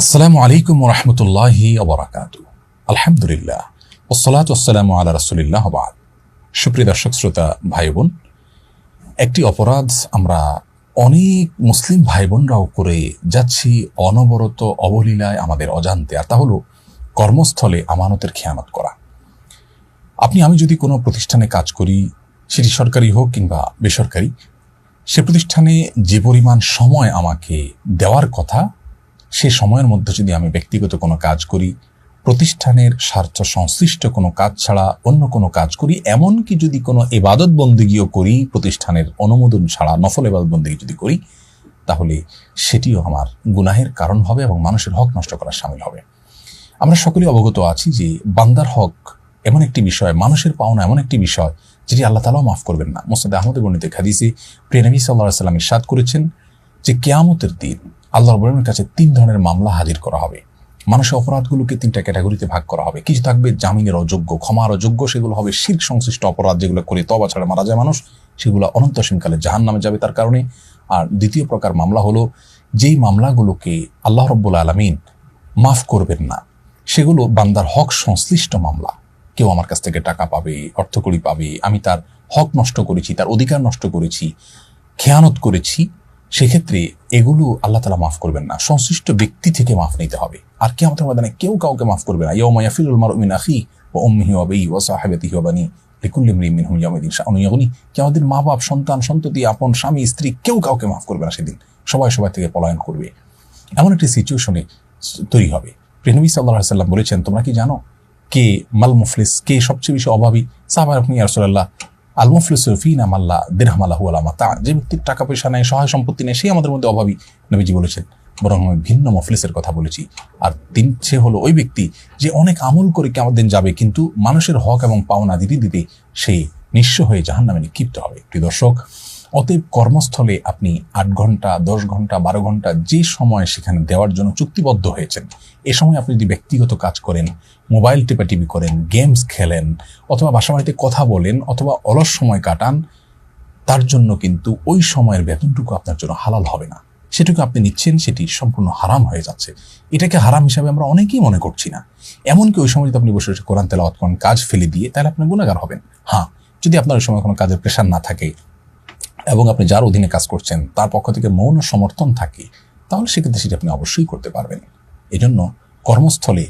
আসসালামু আলাইকুম আলহামদুলিল্লাহ। ওসলাত রসুলিল্লাহ সুপ্রিয় দর্শক, শ্রোতা ভাই বোন একটি অপরাধ আমরা অনেক মুসলিম ভাই বোনরাও করে যাচ্ছি অনবরত অবলীলায় আমাদের অজান্তে, আর তা হলো কর্মস্থলে আমানতের খেয়ানত করা। আপনি, আমি যদি কোনো প্রতিষ্ঠানে কাজ করি, সেটি সরকারি হোক কিংবা বেসরকারি সে প্রতিষ্ঠানে যে পরিমাণ সময় আমাকে দেওয়ার কথা, সে সময়ের মধ্যে যদি আমি ব্যক্তিগত কোনো কাজ করি, প্রতিষ্ঠানের স্বার্থ সংশ্লিষ্ট কোনো কাজ ছাড়া অন্য কোনো কাজ করি, এমনকি যদি কোনো এবাদত বন্দিগিও করি, প্রতিষ্ঠানের অনুমোদন ছাড়া, নফল এবাদত বন্দিগি যদি করি, তাহলে সেটিও আমার গুনাহের কারণ হবে এবং মানুষের হক নষ্ট করার সামিল হবে। আমরা সকলেই অবগত আছি যে বান্দার হক এমন একটি বিষয়, মানুষের পাওনা এমন একটি বিষয় যেটি আল্লাহ তালাও মাফ করবেন না। মোসাদ আহমদ বর্ণিত খাদিসে প্রিয় নবী সাল্লাহ সাল্লাম ইরশাদ করেছেন যে কেয়ামতের দিন আল্লাহ রবের কাছে তিন ধরনের মামলা হাজির করা হবে। মানুষের অপরাধগুলোকে তিনটা ক্যাটাগরিতে ভাগ করা হবে। কিছু থাকবে জামিনের অযোগ্য, ক্ষমার অযোগ্য, সেগুলো হবে শির সংশ্লিষ্ট অপরাধ যেগুলো করে তবা ছাড়া মারা যায় মানুষ, সেগুলো অনন্ত সিংকালে জাহান নামে যাবে তার কারণে। আর দ্বিতীয় প্রকার মামলা হলো যেই মামলাগুলোকে আল্লাহ রব্বুল আলমিন মাফ করবেন না, সেগুলো বান্দার হক সংশ্লিষ্ট মামলা। কেউ আমার কাছ থেকে টাকা পাবে, অর্থকড়ি পাবে, আমি তার হক নষ্ট করেছি, তার অধিকার নষ্ট করেছি, খেয়ানত করেছি, সেক্ষেত্রে এগুলো আল্লাহ তালা মাফ করবেন না। সংশ্লিষ্ট ব্যক্তি থেকে মাফ নিতে হবে। আর কে আমাদের ময়দানে কেউ কাউকে মাফ করবে না। ইয়মা ইয়াফিলুল মারুমিন আখি ও উম্মিহি ওয়াবেই ওয়া সাহেবাতিহি ওয়াবানি লিকুল্লি ইমরিন মিনহুম ইয়াউমিদিন শাআনুন কে আমাদের মা বাপ সন্তান, সন্ততি, আপন, স্বামী, স্ত্রী কেউ কাউকে মাফ করবে না সেদিন। সবাই সবাই থেকে পলায়ন করবে। এমন একটি সিচুয়েশনে তৈরি হবে। প্রেনবী সাল্লাহ সাল্লাম বলেছেন, তোমরা কি জানো কে মাল মুফলিস, কে সবচেয়ে বেশি অভাবী? সাহাবার আপনি ইয়ারসোল্লাহ আল মুফলিস ফিনা মাল্লা দেরহামাল্লাহু আলামা তা যে ব্যক্তির টাকা পয়সা নেই, সহায় সম্পত্তি নেই সেই আমাদের মধ্যে অভাবী, নবীজি বলেছেন। বরং আমি ভিন্ন মফলিসের কথা বলেছি। আর তিন, সে হলো ওই ব্যক্তি যে অনেক আমল করে কেমন দিন যাবে, কিন্তু মানুষের হক এবং পাওনা দিতে দিতে সে নিঃস্ব হয়ে জাহান নামে নিক্ষিপ্ত হবে। প্রিয় দর্শক অতএব কর্মস্থলে আপনি আট ঘণ্টা, দশ ঘণ্টা, বারো ঘণ্টা যে সময় সেখানে দেওয়ার জন্য চুক্তিবদ্ধ হয়েছেন। এ সময় আপনি যদি ব্যক্তিগত কাজ করেন, মোবাইল টেপাটিপি করেন, গেমস খেলেন, অথবা বাসা বাড়িতে কথা বলেন, অথবা অলস সময় কাটান, তার জন্য কিন্তু ওই সময়ের বেতনটুকু আপনার জন্য হালাল হবে না। সেটুকু আপনি নিচ্ছেন, সেটি সম্পূর্ণ হারাম হয়ে যাচ্ছে। এটাকে হারাম হিসাবে আমরা অনেকেই মনে করছি না। এমনকি ওই সময় যদি আপনি বসে বসে কোরআন তেলাওয়াত কাজ ফেলে দিয়ে, তাহলে আপনি গুণাগার হবেন। হ্যাঁ যদি আপনার ওই সময় কোনো কাজের প্রেশার না থাকে এবং আপনি যার অধীনে কাজ করছেন, তার পক্ষ থেকে মৌন সমর্থন থাকে, তাহলে সেক্ষেত্রে সেটি আপনি অবশ্যই করতে পারবেন। এজন্য কর্মস্থলে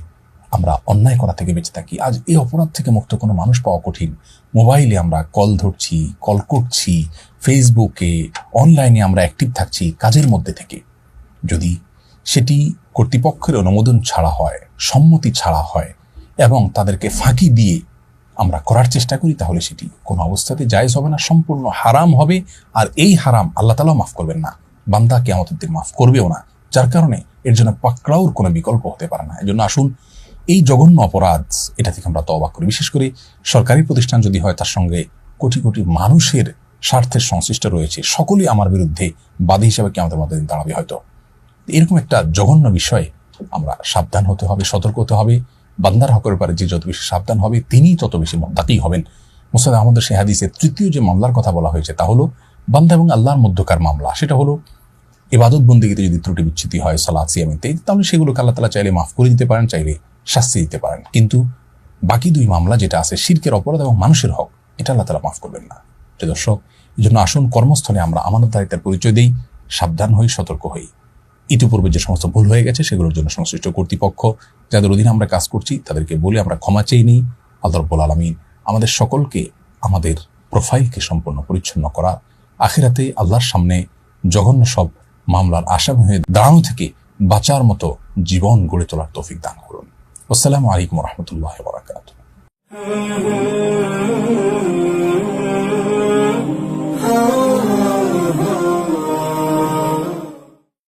আমরা অন্যায় করা থেকে বেঁচে থাকি। আজ এই অপরাধ থেকে মুক্ত কোনো মানুষ পাওয়া কঠিন। মোবাইলে আমরা কল ধরছি, কল করছি, ফেসবুকে, অনলাইনে আমরা অ্যাক্টিভ থাকছি কাজের মধ্যে থেকে। যদি সেটি কর্তৃপক্ষের অনুমোদন ছাড়া হয়, সম্মতি ছাড়া হয়, এবং তাদেরকে ফাঁকি দিয়ে আমরা করার চেষ্টা করি, তাহলে সেটি কোনো অবস্থাতে জায়জ হবে না, সম্পূর্ণ হারাম হবে। আর এই হারাম আল্লাহ তালাও মাফ করবেন না। বান্দাকে আমাদের দিন মাফ করবেও না। যার কারণে এর জন্য পাকড়াওর কোনো বিকল্প হতে পারে না। এই জন্য আসুন, এই জঘন্য অপরাধ, এটা থেকে আমরা তবাক করি। বিশেষ করে সরকারি প্রতিষ্ঠান যদি হয়, তার সঙ্গে কোটি কোটি মানুষের স্বার্থের সংশ্লিষ্ট রয়েছে। সকলেই আমার বিরুদ্ধে বাদী হিসাবে কি আমাদের মধ্যে দাঁড়াবে হয়তো। এরকম একটা জঘন্য বিষয়ে আমরা সাবধান হতে হবে, সতর্ক হতে হবে। বান্দার হকের ব্যাপারে যে যত বেশি সাবধান হবে, তিনি তত বেশি মদ্দাতেই হবেন। মুসাদ আহমদ সে হাদিসের তৃতীয় যে মামলার কথা বলা হয়েছে, তা হলো, বান্দা এবং আল্লাহর মধ্যকার মামলা। সেটা হলো এবাদত বন্দিগিতে যদি ত্রুটি বিচ্ছিতি হয় সালাদ সিয়ামিতে তাহলে সেগুলোকে আল্লাহ তালা চাইলে মাফ করে দিতে পারেন, চাইলে শাস্তি দিতে পারেন। কিন্তু বাকি দুই মামলা যেটা আছে, শির্কের অপরাধ এবং মানুষের হক, এটা আল্লাহ তালা মাফ করবেন না। দর্শক এই জন্য আসুন কর্মস্থলে আমরা আমানতদারিতার পরিচয় দিই, সাবধান হই, সতর্ক হই। ইতিপূর্বে যে সমস্ত ভুল হয়ে গেছে, সেগুলোর জন্য সংশ্লিষ্ট কর্তৃপক্ষ, যাদের অধীনে আমরা কাজ করছি, তাদেরকে বলে আমরা ক্ষমা চেয়ে নিই। আল্লাহ আলমিন আমাদের সকলকে আমাদের প্রোফাইলকে সম্পূর্ণ পরিচ্ছন্ন করা। আখিরাতে আল্লাহর সামনে জঘন্য সব মামলার আসামি হয়ে দাঁড়ানো থেকে বাঁচার মতো জীবন গড়ে তোলার তৌফিক দান করুন। আসসালামু আলাইকুম রহমতুল্লাহ বরাকাত